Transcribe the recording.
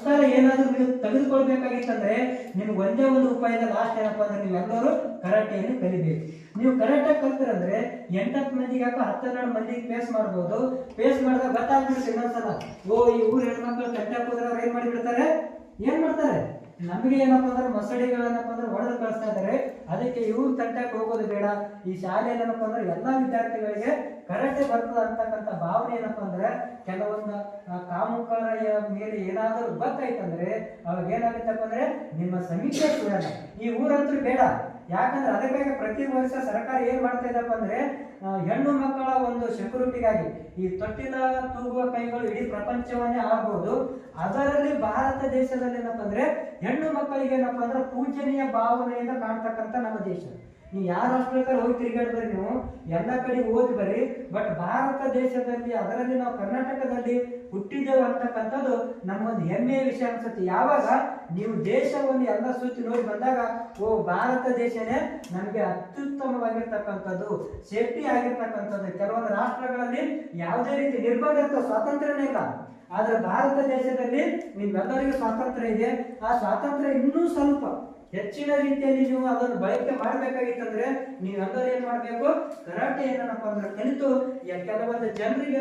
ಪುಸ್ತಕ ಏನಾದ್ರೂ ನೀವು ತೆಗೆದುಕೊಳ್ಬೇಕಾಗಿತ್ತಂದ್ರೆ ನಿಮ್ಗೆ ಒಂದೇ ಒಂದು ಉಪಾಯದ ಲಾಸ್ಟ್ ಏನಪ್ಪಾ ಅಂದ್ರೆ ನೀವೆಲ್ಲರೂ ಕರಾಟೆಯನ್ನು ಕಲಿಬೇಕು. ನೀವು ಕರಾಟೆ ಕಲ್ತಿರಂದ್ರೆ ಎಂಟತ್ತು ಮಂದಿಗೆ ಯಾಕೋ ಹತ್ತೆರಡು ಮಂದಿಗೆ ಫೇಸ್ ಮಾಡ್ಬೋದು. ಫೇಸ್ ಮಾಡಿದಾಗ ಗೊತ್ತಾಗ್ಬಿಡುತ್ತೆ ಇನ್ನೊಂದ್ಸಲ, ಓ, ಈ ಊರ್ ಹೆಣ್ಮಕ್ಳು ಕಟ್ಟೆ ಹೋದ್ರೆ ಅವ್ರು ಏನ್ ಮಾಡಿಬಿಡ್ತಾರೆ? ಏನ್ ಮಾಡ್ತಾರೆ? ನಮಗೆ ಏನಪ್ಪಾ ಅಂದ್ರೆ ಮಸಡಿಗಳೇನಪ್ಪ ಅಂದ್ರೆ ಹೊಡೆದು ಇದ್ದಾರೆ. ಅದಕ್ಕೆ ಇವ್ರು ತಂಟಕ್ಕೆ ಹೋಗೋದು ಬೇಡ. ಈ ಶಾಲೆಯಲ್ಲಿ ಏನಪ್ಪ ಅಂದ್ರೆ ಎಲ್ಲಾ ವಿದ್ಯಾರ್ಥಿಗಳಿಗೆ ಕರೆಕ್ಟ್ ಬರ್ತದ ಅಂತಕ್ಕಂಥ ಭಾವನೆ ಏನಪ್ಪ ಅಂದ್ರೆ ಕೆಲವೊಂದು ಕಾಮುಕರ ಮೇಲೆ ಏನಾದರೂ ಗೊತ್ತಾಯ್ತಂದ್ರೆ ಅವಾಗ ಏನಾಗುತ್ತಪ್ಪ ಅಂದ್ರೆ ನಿಮ್ಮ ಸಮೀಕ್ಷೆ ಈ ಊರಂತೂ ಬೇಡ. ಯಾಕಂದ್ರೆ ಅದಕ್ಕಾಗಿ ಪ್ರತಿ ವರ್ಷ ಸರ್ಕಾರ ಏನ್ ಮಾಡ್ತಾ ಇದಪ್ಪ ಅಂದ್ರೆ ಹೆಣ್ಣು ಮಕ್ಕಳ ಒಂದು ಸೆಕ್ಯೂರಿಟಿಗಾಗಿ ಈ ತೊಟ್ಟಿಲ ತೂಗುವ ಕೈಗಳು ಇಡೀ ಪ್ರಪಂಚವನ್ನೇ ಆಗ್ಬಹುದು ಅದರಲ್ಲಿ ಭಾರತ ದೇಶದಲ್ಲಿ ಏನಪ್ಪ ಅಂದ್ರೆ, ಹೆಣ್ಣು ಮಕ್ಕಳಿಗೆ ಏನಪ್ಪ ಅಂದ್ರೆ ಪೂಜನೀಯ ಭಾವನೆಯಿಂದ ಕಾಣ್ತಕ್ಕಂಥ ನಮ್ಮ ದೇಶ. ನೀವು ಯಾವ ರಾಷ್ಟ್ರಕ್ಕೆ ಹೋಗಿ ತಿರುಗಾಡಿ ಬರ್ರಿ ನೀವು? ಎಲ್ಲ ಕಡೆ ಓದಿ ಬರ್ರಿ. ಬಟ್ ಭಾರತ ದೇಶದಲ್ಲಿ, ಅದರಲ್ಲಿ ನಾವು ಕರ್ನಾಟಕದಲ್ಲಿ ಹುಟ್ಟಿದ್ದೇವೆ ಅಂತಕ್ಕಂಥದ್ದು ನಮ್ಮೊಂದು ಹೆಮ್ಮೆಯ ವಿಷಯ ಅನ್ಸುತ್ತೆ. ಯಾವಾಗ? ನೀವು ದೇಶವನ್ನು ಎಲ್ಲ ಸುತ್ತಿ ನೋಡಿ ಬಂದಾಗ, ಓ, ಭಾರತ ದೇಶನೇ ನಮಗೆ ಅತ್ಯುತ್ತಮವಾಗಿರ್ತಕ್ಕಂಥದ್ದು, ಸೇಫ್ಟಿ ಆಗಿರ್ತಕ್ಕಂಥದ್ದು. ಕೆಲವೊಂದು ರಾಷ್ಟ್ರಗಳಲ್ಲಿ ಯಾವುದೇ ರೀತಿ ನಿರ್ಬಂಧ ಇರ್ತದೆ, ಸ್ವಾತಂತ್ರ್ಯನೇ ಇಲ್ಲ. ಆದ್ರೆ ಭಾರತ ದೇಶದಲ್ಲಿ ನಿಮ್ಮೆಲ್ಲರಿಗೂ ಸ್ವಾತಂತ್ರ್ಯ ಇದೆ. ಆ ಸ್ವಾತಂತ್ರ್ಯ ಇನ್ನೂ ಸ್ವಲ್ಪ. ಹೆಚ್ಚಿನ ರೀತಿಯಲ್ಲಿ ನೀವು ಅದನ್ನು ಬಳಕೆ ಮಾಡಬೇಕಾಗಿತ್ತಂದ್ರೆ ನೀವೆಲ್ಲರೂ ಏನ್ ಮಾಡ್ಬೇಕು? ಕರಾಟೆ ಏನಪ್ಪ ಅಂದ್ರೆ ಕಲಿತು ಕೆಲವೊಂದು ಜನರಿಗೆ